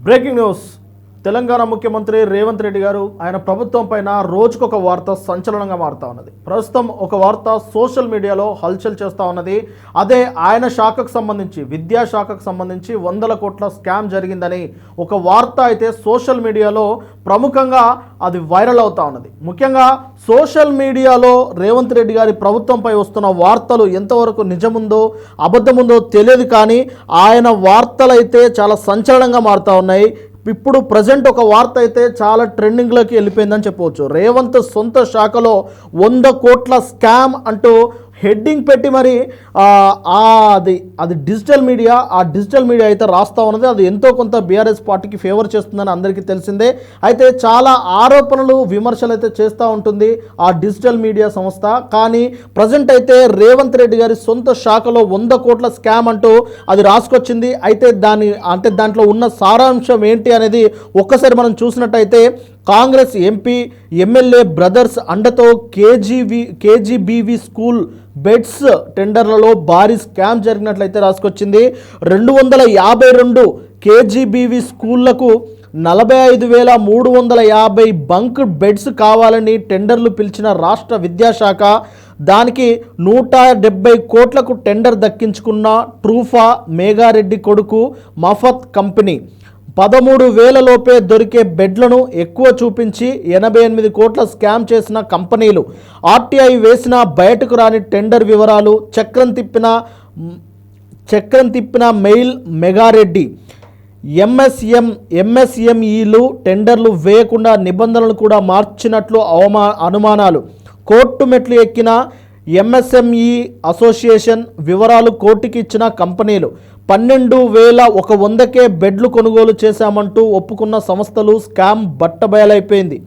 Breaking news Telangana ముఖ్యమంత్రి రేవంత్ రెడ్డి గారు ఆయన ప్రభుత్వం పైన రోజుకొక వార్త సంచలనంగా మారుతా ఉన్నది. ప్రస్తుతం ఒక వార్త సోషల్ మీడియాలో హల్చల్ చేస్తూ ఉన్నది. అదే ఆయన శాఖకు సంబంధించి విద్యా శాఖకు సంబంధించి వందల కోట్ల స్కామ్ జరిగిందని ఒక వార్త అయితే సోషల్ మీడియాలో ప్రముఖంగా అది వైరల్ అవుతా ఉన్నది. ముఖ్యంగా సోషల్ మీడియాలో రేవంత్ రెడ్డి గారి ప్రభుత్వంపై వస్తున్న వార్తలు ఎంతవరకు నిజముందో అబద్ధముందో తెలియదు కానీ ఆయన వార్తలు అయితే చాలా సంచలనంగా మారుతా ఉన్నాయి. ఇప్పుడు ప్రజెంట్ ఒక వార్త అయితే చాలా ట్రెండింగ్లోకి వెళ్ళిపోయిందని చెప్పవచ్చు. రేవంత్ సొంత శాఖలో వంద కోట్ల స్కామ్ అంటూ హెడ్డింగ్ పెట్టి మరి అది అది డిజిటల్ మీడియా ఆ డిజిటల్ మీడియా అయితే రాస్తా ఉన్నది. అది ఎంతో కొంత బీఆర్ఎస్ పార్టీకి ఫేవర్ చేస్తుందని అందరికీ తెలిసిందే. అయితే చాలా ఆరోపణలు విమర్శలు అయితే చేస్తూ ఉంటుంది ఆ డిజిటల్ మీడియా సంస్థ. కానీ ప్రజెంట్ అయితే రేవంత్ రెడ్డి గారి సొంత శాఖలో వంద కోట్ల స్కామ్ అంటూ అది రాసుకొచ్చింది. అయితే దాని అంటే దాంట్లో ఉన్న సారాంశం ఏంటి అనేది ఒక్కసారి మనం చూసినట్టయితే కాంగ్రెస్ ఎంపీ ఎమ్మెల్యే బ్రదర్స్ అండతో కేజీవి కేజీబీవి స్కూల్ బెడ్స్ టెండర్లలో భారీ స్కామ్ జరిగినట్లయితే రాసుకొచ్చింది. రెండు వందల యాభై రెండు కేజీబీవి స్కూళ్ళకు నలభై ఐదు వేల మూడు వందల యాభై బంక్ బెడ్స్ కావాలని టెండర్లు పిలిచిన రాష్ట్ర విద్యాశాఖ దానికి నూట డెబ్బై కోట్లకు టెండర్ దక్కించుకున్న ట్రూఫా మేఘారెడ్డి కొడుకు మఫత్ కంపెనీ. పదమూడు వేలలోపే దొరికే బెడ్లను ఎక్కువ చూపించి ఎనభై ఎనిమిది కోట్ల స్కామ్ చేసిన కంపెనీలు. ఆర్టీఐ వేసిన బయటకు రాని టెండర్ వివరాలు చక్రం తిప్పిన చక్రం తిప్పిన మెయిల్ మెగారెడ్డి. ఎంఎస్ఎం ఎంఎస్ఎంఈలు టెండర్లు వేయకుండా నిబంధనలు కూడా మార్చినట్లు అవమా అనుమానాలు. కోర్టు మెట్లు ఎక్కిన ఎంఎస్ఎంఈ అసోసియేషన్ వివరాలు కోర్టుకి ఇచ్చిన కంపెనీలు. పన్నెండు వేల ఒక వందకే బెడ్లు కొనుగోలు చేశామంటూ ఒప్పుకున్న సంస్థలు స్కామ్ బట్టబయలైపోయింది.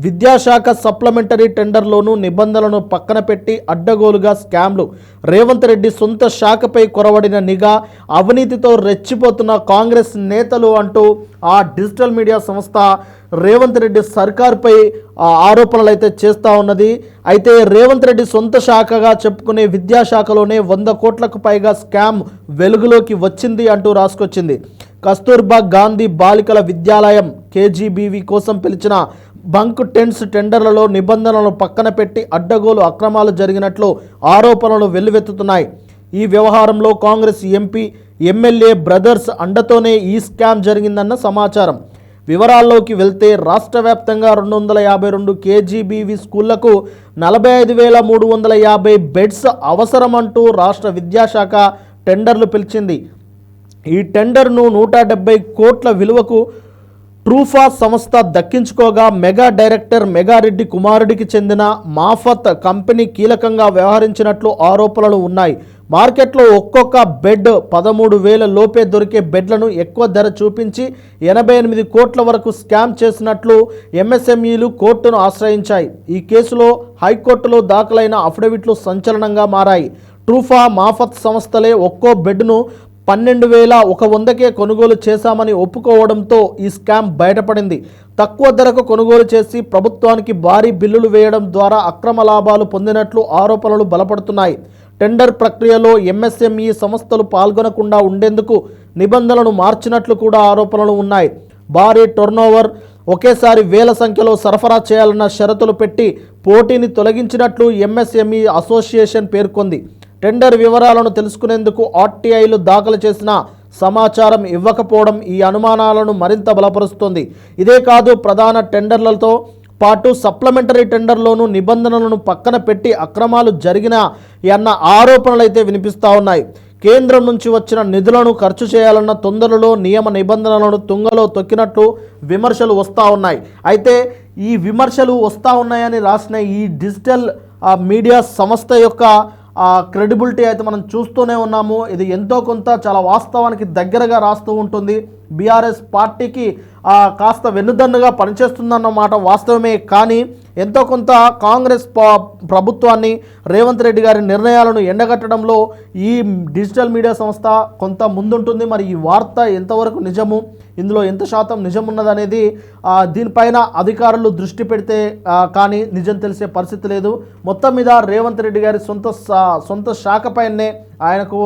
విద్యాశాఖ సప్లిమెంటరీ టెండర్లోనూ నిబంధనలను పక్కన పెట్టి అడ్డగోలుగా స్కామ్లు. రేవంత్ రెడ్డి సొంత శాఖపై కొరవడిన నిఘా అవినీతితో రెచ్చిపోతున్న కాంగ్రెస్ నేతలు అంటూ ఆ డిజిటల్ మీడియా సంస్థ రేవంత్ రెడ్డి సర్కార్పై ఆ ఆరోపణలు అయితే చేస్తూ ఉన్నది. అయితే రేవంత్ రెడ్డి సొంత శాఖగా చెప్పుకునే విద్యాశాఖలోనే వంద కోట్లకు పైగా స్కామ్ వెలుగులోకి వచ్చింది అంటూ రాసుకొచ్చింది. కస్తూర్బా గాంధీ బాలికల విద్యాలయం కేజీబీవి కోసం పిలిచిన బంక్ టెన్స్ టెండర్లలో నిబంధనలను పక్కన పెట్టి అడ్డగోలు అక్రమాలు జరిగినట్లు ఆరోపణలు వెల్లువెత్తుతున్నాయి. ఈ వ్యవహారంలో కాంగ్రెస్ ఎంపీ ఎమ్మెల్యే బ్రదర్స్ అండతోనే ఈ స్కామ్ జరిగిందన్న సమాచారం. వివరాల్లోకి వెళ్తే రాష్ట్ర వ్యాప్తంగా రెండు వందల యాభై రెండు కేజీబీవి స్కూళ్ళకు నలభై ఐదు వేల మూడు వందల యాభై బెడ్స్ అవసరమంటూ రాష్ట్ర విద్యాశాఖ టెండర్లు పిలిచింది. ఈ టెండర్ను నూట డెబ్బై కోట్ల విలువకు ట్రూఫా సంస్థ దక్కించుకోగా మెగా డైరెక్టర్ మెగారెడ్డి కుమారుడికి చెందిన మాఫత్ కంపెనీ కీలకంగా వ్యవహరించినట్లు ఆరోపణలు ఉన్నాయి. మార్కెట్లో ఒక్కొక్క బెడ్ పదమూడు వేల లోపే దొరికే బెడ్లను ఎక్కువ ధర చూపించి ఎనభై ఎనిమిది కోట్ల వరకు స్కామ్ చేసినట్లు ఎంఎస్ఎంఈలు కోర్టును ఆశ్రయించాయి. ఈ కేసులో హైకోర్టులో దాఖలైన అఫిడవిట్లు సంచలనంగా మారాయి. ట్రూఫా మాఫత్ సంస్థలే ఒక్కో బెడ్ను పన్నెండు వేల ఒక వందకే కొనుగోలు చేశామని ఒప్పుకోవడంతో ఈ స్కామ్ బయటపడింది. తక్కువ ధరకు కొనుగోలు చేసి ప్రభుత్వానికి భారీ బిల్లులు వేయడం ద్వారా అక్రమ లాభాలు పొందినట్లు ఆరోపణలు బలపడుతున్నాయి. టెండర్ ప్రక్రియలో ఎంఎస్ఎంఈ సంస్థలు పాల్గొనకుండా ఉండేందుకు నిబంధనలను మార్చినట్లు కూడా ఆరోపణలు ఉన్నాయి. భారీ టర్నోవర్ ఒకేసారి వేల సంఖ్యలో సరఫరా చేయాలన్న షరతులు పెట్టి పోటీని తొలగించినట్లు ఎంఎస్ఎంఈ అసోసియేషన్ పేర్కొంది. టెండర్ వివరాలను తెలుసుకునేందుకు ఆర్టీఐలు దాఖలు చేసిన సమాచారం ఇవ్వకపోవడం ఈ అనుమానాలను మరింత బలపరుస్తుంది. ఇదే కాదు ప్రధాన టెండర్లతో పాటు సప్లిమెంటరీ టెండర్లోనూ నిబంధనలను పక్కన పెట్టి అక్రమాలు జరిగిన అన్న ఆరోపణలు అయితే వినిపిస్తూ ఉన్నాయి. కేంద్రం నుంచి వచ్చిన నిధులను ఖర్చు చేయాలన్న తొందరలో నియమ నిబంధనలను తుంగలో తొక్కినట్లు విమర్శలు వస్తూ ఉన్నాయి. అయితే ఈ విమర్శలు వస్తూ ఉన్నాయని రాసిన ఈ డిజిటల్ మీడియా సంస్థ యొక్క క్రెడిబిలిటీ అయితే మనం చూస్తూనే ఉన్నాము. ఇది ఎంతో కొంత చాలా వాస్తవానికి దగ్గరగా రాస్తూ ఉంటుంది. బీఆర్ఎస్ పార్టీకి కాస్త వెన్నుదన్నుగా పనిచేస్తుందన్నమాట వాస్తవమే. కానీ ఎంతో కొంత కాంగ్రెస్ ప్రభుత్వాన్ని రేవంత్ రెడ్డి గారి నిర్ణయాలను ఎండగట్టడంలో ఈ డిజిటల్ మీడియా సంస్థ కొంత ముందుంటుంది. మరి ఈ వార్త ఎంతవరకు నిజము? ఇందులో ఎంత శాతం నిజం ఉన్నదనేది దీనిపైన అధికారులు దృష్టి పెడితే కానీ నిజం తెలిసే పరిస్థితి లేదు. మొత్తం మీద రేవంత్ రెడ్డి గారి సొంత సొంత శాఖపైనే ఆయనకు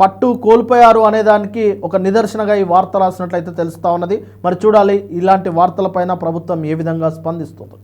పట్టు కోల్పోయారు అనే దానికి ఒక నిదర్శనగా ఈ వార్త రాసినట్లయితే తెలుస్తూ ఉన్నది. మరి చూడాలి ఇలాంటి వార్తలపైన ప్రభుత్వం ఏ విధంగా స్పందిస్తుంది.